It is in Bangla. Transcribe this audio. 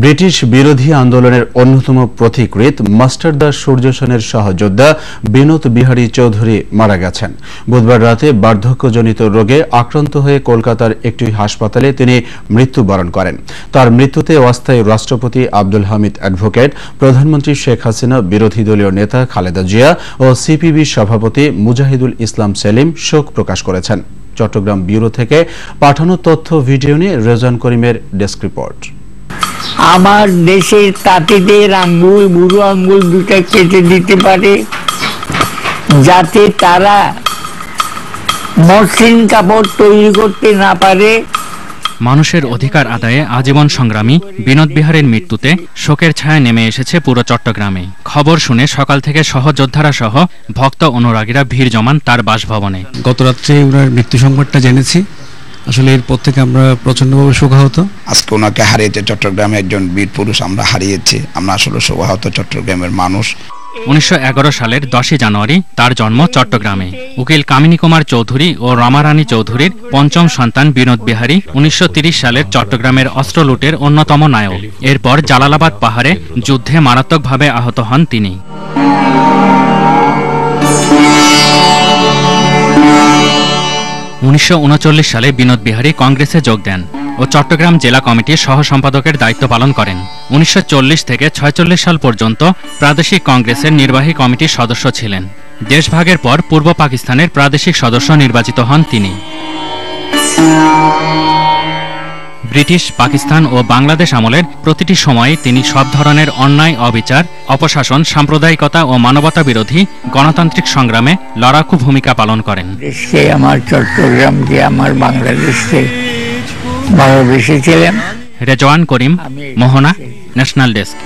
ব্রিটিশ বিরোধী আন্দোলনের অন্যতম পথিকৃৎ মাস্টারদা সূর্য সেনের সহযোদ্ধা বিনোদ বিহারী চৌধুরী মারা গেছেন। বুধবার রাতে বার্ধক্যজনিত রোগে আক্রান্ত হয়ে কলকাতার একটি হাসপাতালে তিনি মৃত্যুবরণ করেন। তার মৃত্যুতে অস্থায়ী রাষ্ট্রপতি আব্দুল হামিদ অ্যাডভোকেট, প্রধানমন্ত্রী শেখ হাসিনা, বিরোধী দলীয় নেতা খালেদা জিয়া ও সিপিবি সভাপতি মুজাহিদুল ইসলাম সেলিম শোক প্রকাশ করেছেন। চট্টগ্রাম ব্যুরো থেকে পাঠানো তথ্য ভিডিও নিয়ে রেজান করিমের ডেস্ক রিপোর্ট। আমার দেশের তাঁতিদের আঙ্গুল বুড়ো আঙ্গুল দুটা কেটে দিতে পারে যাতে তারা মসৃণ কাপড় তৈরি করতে না পারে। মানুষের অধিকার আদায়ে আজীবন সংগ্রামী বিনোদ বিহারের মৃত্যুতে শোকের ছায়া নেমে এসেছে পুরো চট্টগ্রামে। খবর শুনে সকাল থেকে সহযোদ্ধারা সহ ভক্ত অনুরাগীরা ভিড় জমান তার বাসভবনে। গতরাত্রে ওনার মৃত্যু সংবাদটা জেনেছি। আসলে এরপর থেকে আমরা প্রচণ্ডভাবে শোকাহত। আজকে ওনাকে হারিয়েছে চট্টগ্রামে একজন বীর পুরুষ আমরা হারিয়েছি। আমরা আসলে শোভাহত চট্টগ্রামের মানুষ। উনিশশো এগারো সালের দশই জানুয়ারি তার জন্ম চট্টগ্রামে। উকিল কামিনী কুমার চৌধুরী ও রমারানী চৌধুরীর পঞ্চম সন্তান বিনোদ বিহারী উনিশশো সালের চট্টগ্রামের অস্ত্র লুটের অন্যতম নায়ক। এরপর জালালাবাদ পাহাড়ে যুদ্ধে মারাত্মকভাবে আহত হন তিনি। উনিশশো উনচল্লিশ সালে বিনোদ বিহারী কংগ্রেসে যোগ দেন ও চট্টগ্রাম জেলা কমিটির সহ সম্পাদকের দায়িত্ব পালন করেন। উনিশশো চল্লিশ থেকে ছয়চল্লিশ সাল পর্যন্ত প্রাদেশিক কংগ্রেসের নির্বাহী কমিটির সদস্য ছিলেন। দেশভাগের পর পূর্ব পাকিস্তানের প্রাদেশিক সদস্য নির্বাচিত হন তিনি। ব্রিটিশ পাকিস্তান ও বাংলাদেশ আমলের প্রতিটি সময়ে তিনি সব ধরনের অন্যায় অবিচার অপশাসন সাম্প্রদায়িকতা ও মানবতা বিরোধী গণতান্ত্রিক সংগ্রামে লড়াকু ভূমিকা পালন করেন। দেশকে আমার চট্টগ্রামকে আমার বাংলাদেশকে ভালোবেসেছিলাম রেজওয়ান করিম মোহনা ন্যাশনাল ডেস্ক।